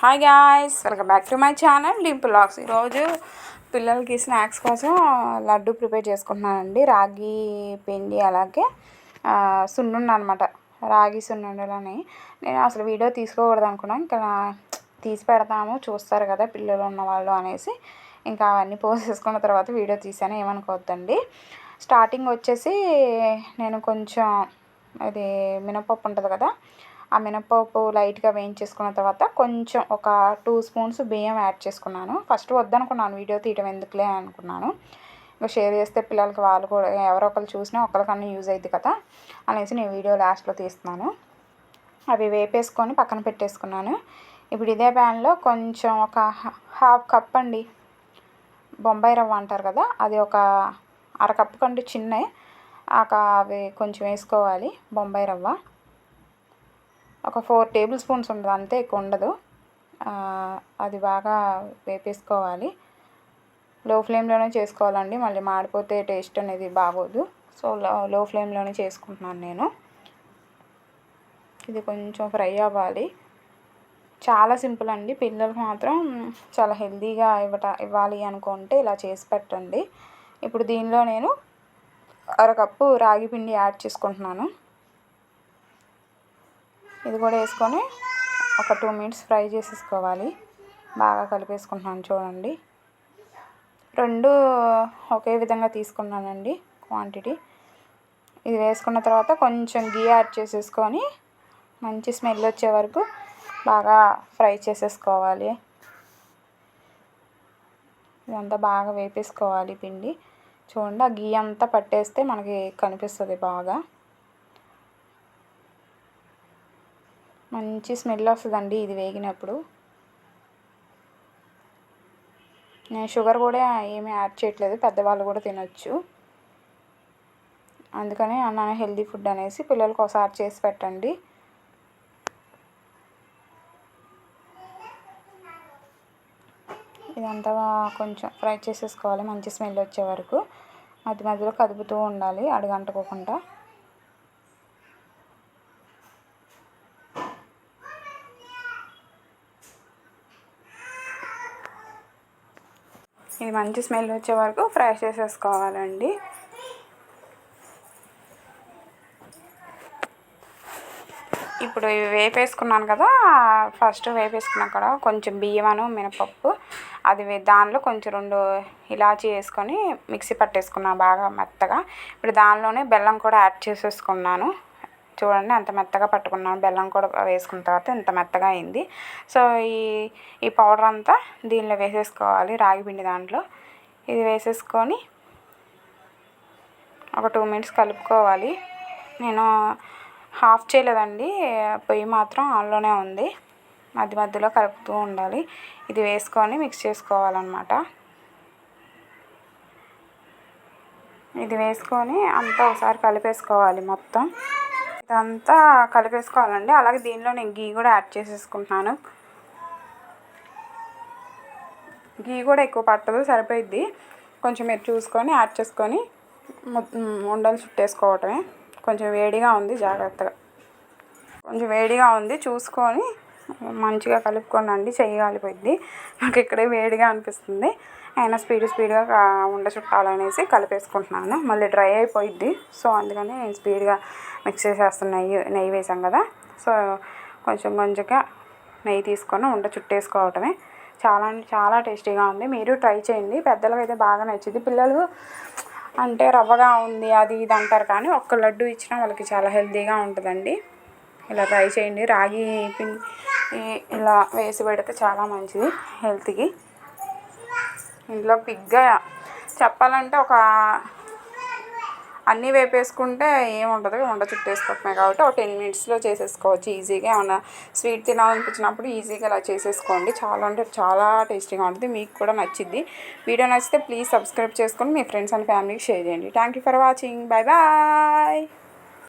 Hi guys welcome back to my channel Dimple lakhs ఈరోజు పిల్లలకి snacks కోసం లడ్డు ప్రిపేర్ చేసుకుంటున్నానండి. రాగి పిండి అలాగే సున్నుండ అనమాట రాగి సున్నుండలని నేను అసలు వీడియో తీసుకోకూడదు అనుకున్నాను ఇంకా తీసి పెడతాము చూస్తారు కదా పిల్లలు ఉన్నవాళ్ళు అనేసి. ఇంకా అవన్నీ పోస్ట్ చేసుకున్న తర్వాత వీడియో తీసాను ఏమనుకోవద్దండి. స్టార్టింగ్ వచ్చేసి నేను కొంచెం అది మినపప్పు ఉంటుంది కదా ఆ మినపప్పు లైట్గా వేయించేసుకున్న తర్వాత కొంచెం ఒక టూ స్పూన్స్ బియ్యం యాడ్ చేసుకున్నాను. ఫస్ట్ వద్దనుకున్నాను వీడియో తీయడం ఎందుకులే అనుకున్నాను. ఇంకా షేర్ చేస్తే పిల్లలకి వాళ్ళు కూడా ఎవరో ఒకరు చూసినా ఒకరికన్నా యూజ్ అవుతుంది కదా అనేసి నేను వీడియో లాస్ట్లో తీస్తున్నాను. అవి వేపేసుకొని పక్కన పెట్టేసుకున్నాను. ఇప్పుడు ఇదే ప్యాన్లో కొంచెం ఒక హాఫ్ కప్ అండి బొంబాయి రవ్వ అంటారు కదా అది ఒక అరకప్పు కంటే చిన్న అవి కొంచెం వేసుకోవాలి బొంబాయి రవ్వ. ఒక ఫోర్ టేబుల్ స్పూన్స్ ఉండదు అంతే ఎక్కువ ఉండదు. అది బాగా వేపేసుకోవాలి. లో ఫ్లేమ్లోనే చేసుకోవాలండి మళ్ళీ మాడిపోతే టేస్ట్ అనేది బాగోదు. సో లో లో ఫ్లేమ్లోనే చేసుకుంటున్నాను నేను. ఇది కొంచెం ఫ్రై అవ్వాలి. చాలా సింపుల్ అండి పిల్లలకు మాత్రం చాలా హెల్తీగా ఇవ్వట ఇవ్వాలి అనుకుంటే ఇలా చేసి పెట్టండి. ఇప్పుడు దీనిలో నేను అరకప్పు రాగి పిండి యాడ్ చేసుకుంటున్నాను. ఇది కూడా వేసుకొని ఒక టూ మినిట్స్ ఫ్రై చేసేసుకోవాలి. బాగా కలిపేసుకుంటున్నాను చూడండి. రెండు ఒకే విధంగా తీసుకున్నానండి క్వాంటిటీ. ఇది వేసుకున్న తర్వాత కొంచెం గీ యాడ్ చేసేసుకొని మంచి స్మెల్ వచ్చే వరకు బాగా ఫ్రై చేసేసుకోవాలి. ఇదంతా బాగా వేపేసుకోవాలి పిండి. చూడండి ఆ గీ అంతా పట్టేస్తే మనకి కనిపిస్తుంది బాగా. మంచి స్మెల్ వస్తుందండి ఇది వేగినప్పుడు. నేను షుగర్ కూడా ఏమీ యాడ్ చేయట్లేదు పెద్దవాళ్ళు కూడా తినొచ్చు. అందుకని అన్న హెల్దీ ఫుడ్ అనేసి పిల్లలకి ఒకసారి చేసి పెట్టండి. ఇదంతా కొంచెం ఫ్రై చేసేసుకోవాలి మంచి స్మెల్ వచ్చే వరకు. మధ్య మధ్యలో కదుపుతూ ఉండాలి అడుగంటుకోకుండా. ఇది మంచి స్మెల్ వచ్చే వరకు ఫ్రై చేసేసుకోవాలండి. ఇప్పుడు ఇవి వేపేసుకున్నాను కదా ఫస్ట్ వేపేసుకున్నాక కూడా కొంచెం బియ్యమను మినపప్పు అది దానిలో కొంచెం రెండు ఇలాచీ వేసుకొని మిక్సీ పట్టేసుకున్నాను బాగా మెత్తగా. ఇప్పుడు దానిలోనే బెల్లం కూడా యాడ్ చేసేసుకున్నాను. చూడండి అంత మెత్తగా పట్టుకున్నాను. బెల్లం కూడా వేసుకున్న తర్వాత ఇంత మెత్తగా అయింది. సో ఈ ఈ పౌడర్ అంతా దీనిలో వేసేసుకోవాలి రాగి పిండి దాంట్లో. ఇది వేసేసుకొని ఒక టూ మినిట్స్ కలుపుకోవాలి. నేను హాఫ్ చేయలేదండి పొయ్యి మాత్రం ఆన్లోనే ఉంది. మధ్య మధ్యలో కలుపుతూ ఉండాలి. ఇది వేసుకొని మిక్స్ చేసుకోవాలన్నమాట. ఇది వేసుకొని అంతా ఒకసారి కలిపేసుకోవాలి మొత్తం. ఇదంతా కలిపేసుకోవాలండి. అలాగే దీనిలో నేను గీ కూడా యాడ్ చేసేసుకుంటున్నాను. గీ కూడా ఎక్కువ పట్టదు సరిపోయిద్ది. కొంచెం మీరు చూసుకొని యాడ్ చేసుకొని ఉండలు చుట్టేసుకోవటమే. కొంచెం వేడిగా ఉంది జాగ్రత్తగా. కొంచెం వేడిగా ఉంది చూసుకొని మంచిగా కలుపుకోనండి చెయ్యి కాలిపోయింది. నాకు ఇక్కడే వేడిగా అనిపిస్తుంది. అయినా స్పీడ్ స్పీడ్గా ఉండ చుట్టాలనేసి కలిపేసుకుంటున్నాను. మళ్ళీ డ్రై అయిపోయిద్ది. సో అందుకని నేను స్పీడ్గా మిక్స్ చేసేస్తాను నెయ్యి నెయ్యి వేసాం కదా. సో కొంచెం కొంచెంగా నెయ్యి తీసుకొని ఉండ చుట్టేసుకోవటమే. చాలా చాలా టేస్టీగా ఉంది. మీరు ట్రై చేయండి. పెద్దలకు అయితే బాగా నచ్చింది. పిల్లలు అంటే రవ్వగా ఉంది అది ఇది అంటారు కానీ ఒక్క లడ్డు ఇచ్చినా వాళ్ళకి చాలా హెల్తీగా ఉంటుందండి. ఇలా ట్రై చేయండి. రాగి పిండి ఇలా వేసి పెడితే చాలా మంచిది హెల్త్కి. ఇంట్లో పిగ్గా చెప్పాలంటే ఒక అన్నీ వేపేసుకుంటే ఏముండదు వంట చుట్టేసుకోవటమే కాబట్టి ఒక టెన్ మినిట్స్లో చేసేసుకోవచ్చు ఈజీగా ఏమైనా స్వీట్ తినాలనిపించినప్పుడు ఈజీగా ఇలా చేసేసుకోండి. చాలా అంటే చాలా టేస్టీగా ఉంటుంది మీకు కూడా నచ్చింది వీడియో నచ్చితే ప్లీజ్ సబ్స్క్రైబ్ చేసుకొని మీ ఫ్రెండ్స్ అండ్ ఫ్యామిలీకి షేర్ చేయండి. Thank you for watching. Bye bye.